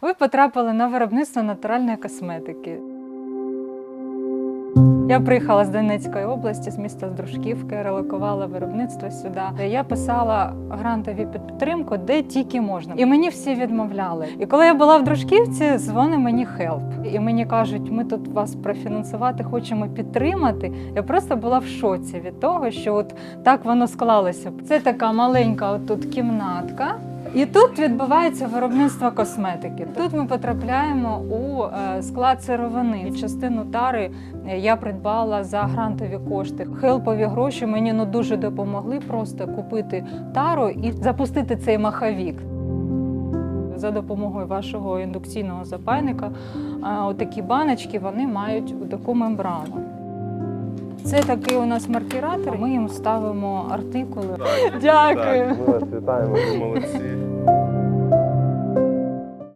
Ви потрапили на виробництво натуральної косметики. Я приїхала з Донецької області, з міста Дружківки, релокувала виробництво сюди. Я писала грантові підтримку, де тільки можна. І мені всі відмовляли. І коли я була в Дружківці, дзвонить мені хелп. І мені кажуть, ми тут вас профінансувати хочемо підтримати. Я просто була в шоці від того, що от так воно склалося. Це така маленька отут кімнатка. І тут відбувається виробництво косметики. Тут ми потрапляємо у е, склад сировини. Частину тари е, я придбала за грантові кошти. Хелпові гроші мені ну дуже допомогли просто купити тару і запустити цей маховік. За допомогою вашого індукційного запайника е, отакі баночки вони мають таку мембрану. Це такий у нас маркіратор. Ми їм ставимо артикули. Дякую. Так, ми вас вітаємо, ви молодці.